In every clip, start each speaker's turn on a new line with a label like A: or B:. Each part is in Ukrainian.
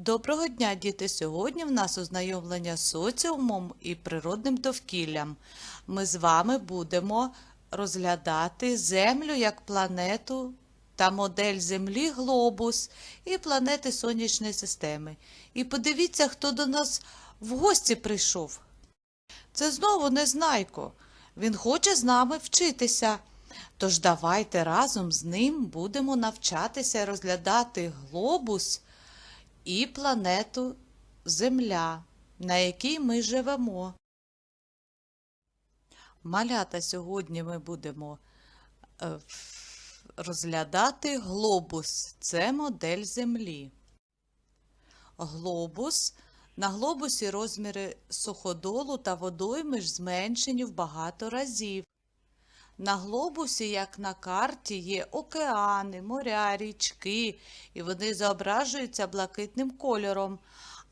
A: Доброго дня, діти! Сьогодні в нас ознайомлення з соціумом і природним довкіллям. Ми з вами будемо розглядати Землю як планету та модель Землі глобус і планети Сонячної системи. І подивіться, хто до нас в гості прийшов. Це знову Незнайко. Він хоче з нами вчитися. Тож давайте разом з ним будемо навчатися розглядати глобус і планету Земля, на якій ми живемо. Малята сьогодні ми будемо е, розглядати глобус. Це модель Землі. Глобус. На глобусі розміри суходолу та водойми ж зменшені в багато разів. На глобусі, як на карті, є океани, моря, річки, і вони зображуються блакитним кольором,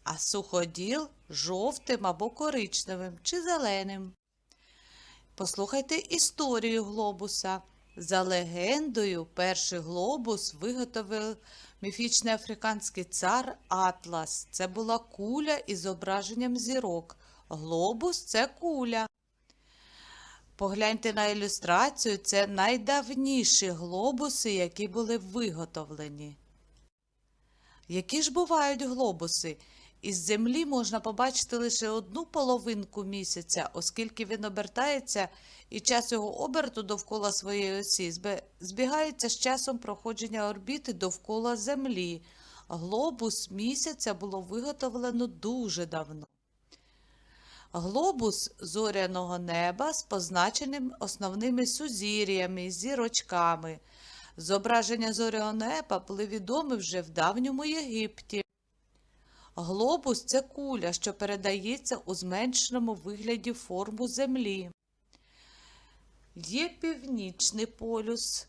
A: а суходіл жовтим або коричневим чи зеленим. Послухайте історію глобуса. За легендою, перший глобус виготовив міфічний африканський цар Атлас. Це була куля із зображенням зірок. Глобус це куля. Погляньте на ілюстрацію, це найдавніші глобуси, які були виготовлені. Які ж бувають глобуси? Із землі можна побачити лише одну половинку місяця, оскільки він обертається і час його оберту довкола своєї осі збігається з часом проходження орбіти довкола Землі. Глобус місяця було виготовлено дуже давно. Глобус зоряного неба з позначеним основними сузір'ями, зірочками. Зображення зоряного неба були відомі вже в давньому Єгипті. Глобус це куля, що передається у зменшеному вигляді форму Землі. Є північний полюс.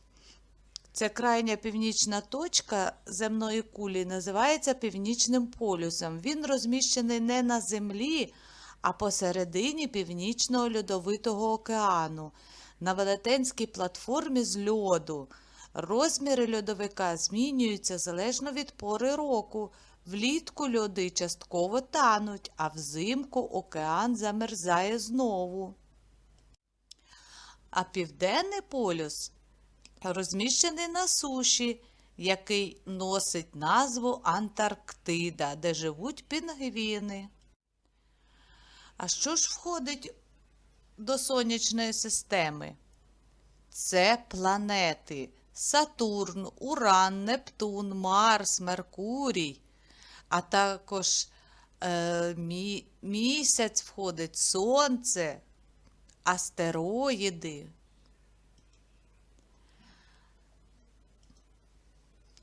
A: Це крайня північна точка земної кулі називається північним полюсом. Він розміщений не на землі, а посередині північного льодовитого океану, на велетенській платформі з льоду. Розміри льодовика змінюються залежно від пори року. Влітку льоди частково тануть, а взимку океан замерзає знову. А південний полюс розміщений на суші, який носить назву Антарктида, де живуть пінгвіни. А що ж входить до сонячної системи? Це планети Сатурн, Уран, Нептун, Марс, Меркурій, а також е, мі, місяць входить, Сонце, астероїди.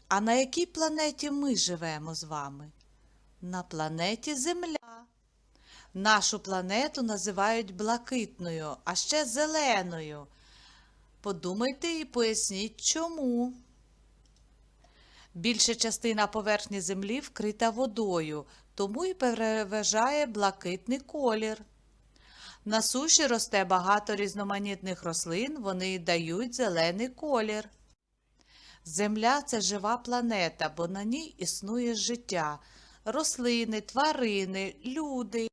A: А на якій планеті ми живемо з вами? На планеті Земля. Нашу планету називають блакитною, а ще зеленою. Подумайте і поясніть, чому. Більша частина поверхні Землі вкрита водою, тому і переважає блакитний колір. На суші росте багато різноманітних рослин, вони дають зелений колір. Земля це жива планета, бо на ній існує життя, рослини, тварини, люди.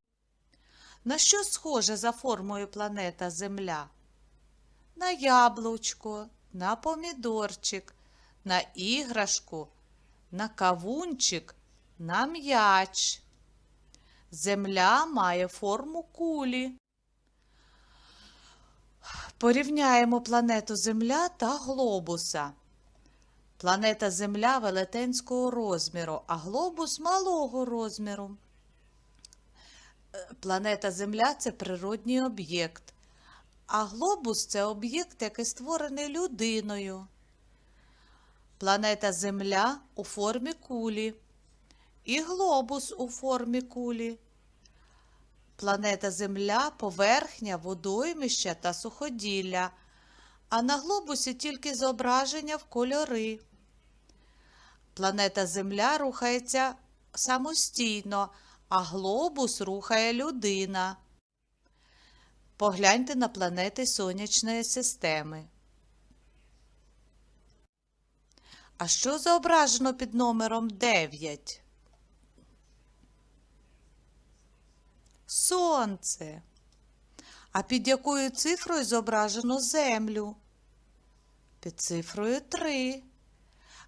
A: На що схоже за формою планета Земля? На яблучко, на помідорчик, на іграшку, на кавунчик, на м'яч. Земля має форму кулі. Порівняємо планету Земля та глобуса. Планета Земля велетенського розміру, а глобус малого розміру. Планета Земля це природній об'єкт, а глобус це об'єкт, який створений людиною. Планета Земля у формі кулі, і глобус у формі кулі. Планета Земля поверхня, водоймища та суходілля, а на глобусі тільки зображення в кольори. Планета Земля рухається самостійно, а глобус рухає людина. Погляньте на планети Сонячної системи. А що зображено під номером 9? Сонце. А під якою цифрою зображено Землю? Під цифрою 3.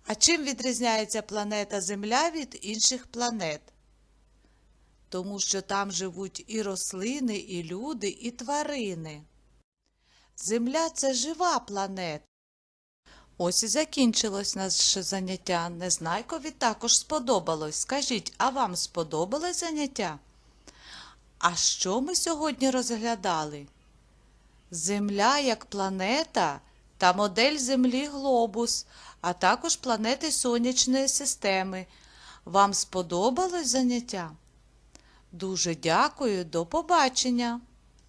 A: А чим відрізняється планета Земля від інших планет? Тому що там живуть і рослини, і люди, і тварини. Земля це жива планета. Ось і закінчилось наше заняття. Незнайкові також сподобалось. Скажіть, а вам сподобалось заняття? А що ми сьогодні розглядали? Земля як планета та модель Землі глобус, а також планети Сонячної системи. Вам сподобалось заняття? Дуже дякую, до побачення!